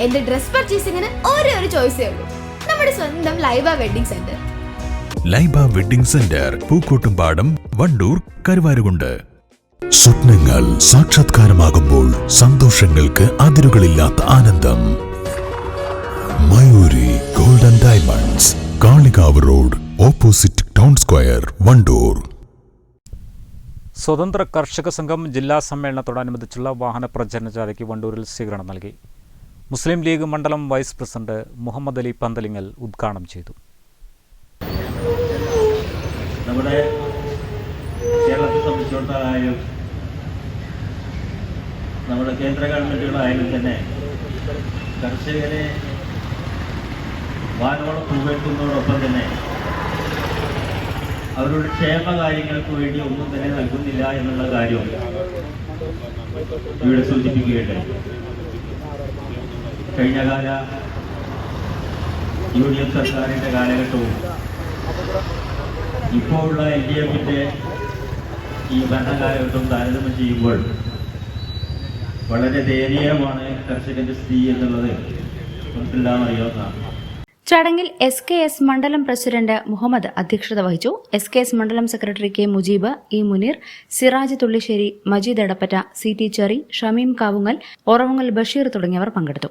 എന്റെ ഡ്രസ് പർച്ചേസിംഗിന് ഒരേ ഒരു ചോയ്സേ ഉള്ളൂ. നമ്മുടെ സ്വന്തം Laiba wedding centre. Laiba wedding centre Pookkottumpadam Wandoor Karuvarakundu. സ്വപ്നങ്ങൾ സാക്ഷാത്കാരമാകുമ്പോൾ സന്തോഷങ്ങൾക്ക് അതിരുകളില്ലാത്ത ആനന്ദം. Mayuri golden diamonds Kalikavu road opposite town square Wandoor. സ്വതന്ത്ര കർഷക സംഘം ജില്ലാ സമ്മേളനത്തോടനുബന്ധിച്ചുള്ള വാഹന പ്രചരണ ജാഥയ്ക്ക് വണ്ടൂരിൽ സ്വീകരണം നൽകി. മുസ്ലിം ലീഗ് മണ്ഡലം വൈസ് പ്രസിഡന്റ് മുഹമ്മദ് അലി പന്തലിങ്ങൽ ഉദ്ഘാടനം ചെയ്തു. നമ്മുടെ കേരളത്തെ സംബന്ധിച്ചിടത്തോളായാലും നമ്മുടെ കേന്ദ്ര ഗവൺമെന്റുകളായാലും തന്നെ കർഷകരെ വാനോളം ഉൾപ്പെടുത്തുന്നതോടൊപ്പം തന്നെ അവരുടെ ക്ഷേമകാര്യങ്ങൾക്ക് വേണ്ടി ഒന്നും തന്നെ നൽകുന്നില്ല എന്നുള്ള കാര്യം ഇവിടെ സൂചിപ്പിക്കുകയുണ്ടായി. കഴിഞ്ഞ കാല യു ഡി എഫ് സർക്കാരിന്റെ കാലഘട്ടവും ഇപ്പോഴുള്ള എൽ ഡി എഫിന്റെ ഈ ഭരണകാലഘട്ടം താരതമ്യം ചെയ്യുമ്പോൾ വളരെ ദയനീയമാണ് കർഷകന്റെ സ്ഥിതി എന്നുള്ളത് നമുക്കെല്ലാം അറിയാവുന്നതാണ്. ചടങ്ങിൽ എസ് കെ എസ് മണ്ഡലം പ്രസിഡന്റ് മുഹമ്മദ് അധ്യക്ഷത വഹിച്ചു. എസ് കെ എസ് മണ്ഡലം secretary K Mujeeb E Muneer Siraj Thullissery Majeed Edappatta C T Cherry Shameem Kavungal Oravungal Basheer തുടങ്ങിയവർ പങ്കെടുത്തു.